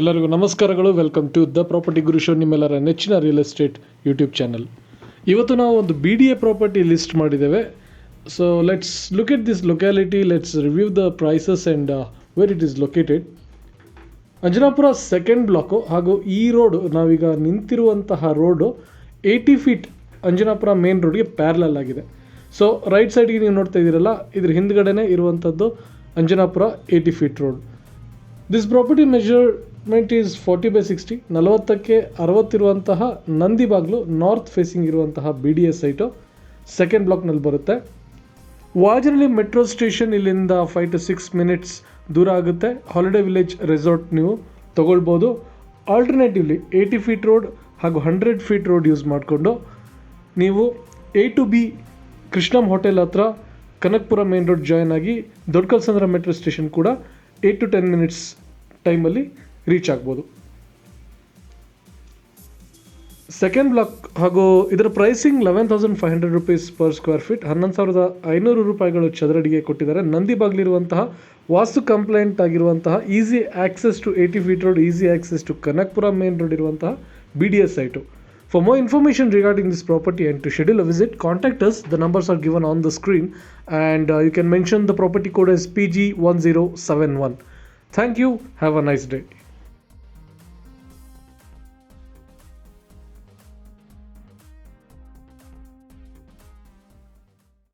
ಎಲ್ಲರಿಗೂ ನಮಸ್ಕಾರಗಳು. Welcome to the property Guru show ನಿಮ್ಮೆಲ್ಲರ ನೆಚ್ಚಿನ ರಿಯಲ್ ಎಸ್ಟೇಟ್ ಯೂಟ್ಯೂಬ್ ಚಾನಲ್ ಇವತ್ತು ನಾವು ಒಂದು B D A property list ಮಾಡಿದ್ದೇವೆ. So let's look at this locality let's review the prices and where it is located Anjanapura second block ಹಾಗೂ ಈ road ನಾವೀಗ ನಿಂತಿರುವಂತಹ road eighty feet Anjanapura main ರೋಡ್ಗೆ parallel ಆಗಿದೆ. So right ಸೈಡ್ಗೆ ನೀವು ನೋಡ್ತಾ ಇದ್ದೀರಲ್ಲ, ಇದ್ರ ಹಿಂದ್ಗಡೆನೇ ಇರುವಂಥದ್ದು Anjanapura eighty feet road this property measurement is forty by sixty ನಲವತ್ತಕ್ಕೆ ಅರವತ್ತಿರುವಂತಹ ನಂದಿ ಬಾಗಿಲು ನಾರ್ತ್ ಫೇಸಿಂಗ್ ಇರುವಂತಹ B D S site second ಬ್ಲಾಕ್ನಲ್ಲಿ ಬರುತ್ತೆ. ವಾಜರಳ್ಳಿ ಮೆಟ್ರೋ ಸ್ಟೇಷನ್ ಇಲ್ಲಿಂದ ಫೈವ್ ಟು ಸಿಕ್ಸ್ ಮಿನಿಟ್ಸ್ ದೂರ ಆಗುತ್ತೆ. ಹಾಲಿಡೇ ವಿಲೇಜ್ ರೆಸಾರ್ಟ್ ನೀವು ತಗೊಳ್ಬೋದು. ಆಲ್ಟರ್ನೇಟಿವ್ಲಿ ಏಯ್ಟಿ ಫೀಟ್ ರೋಡ್ ಹಾಗೂ ಹಂಡ್ರೆಡ್ ಫೀಟ್ ರೋಡ್ ಯೂಸ್ ಮಾಡಿಕೊಂಡು ನೀವು A to B Krishnam hotel ಹತ್ರ ಕನಕ್ಪುರ ಮೇನ್ ರೋಡ್ ಜಾಯ್ನ್ ಆಗಿ ದೊಡ್ಡಕಲ್ಸಂದ್ರ ಮೆಟ್ರೋ ಸ್ಟೇಷನ್ ಕೂಡ ಏಯ್ಟ್ ಟು ಟೆನ್ ಮಿನಿಟ್ಸ್ ಟೈಮಲ್ಲಿ ರೀಚ್ ಆಗ್ಬೋದು. ಸೆಕೆಂಡ್ ಬ್ಲಾಕ್ ಹಾಗೂ ಇದರ pricing eleven thousand five hundred rupees per square feet ಹನ್ನೊಂದು ಸಾವಿರದ ಐನೂರು ರೂಪಾಯಿಗಳು ಚದರಡಿಗೆ ಕೊಟ್ಟಿದ್ದಾರೆ. ನಂದಿ ಬಾಗಿಲಿರುವಂತಹ ವಾಸ್ತು ಕಂಪ್ಲೇಂಟ್ ಆಗಿರುವಂತಹ easy access to eighty feet road easy access to Kanakapura main road ಇರುವಂತಹ B D S site for more information regarding this property and to schedule a visit contact us the numbers are given on the screen and you can mention the property code S P G one zero seven one thank you have a nice day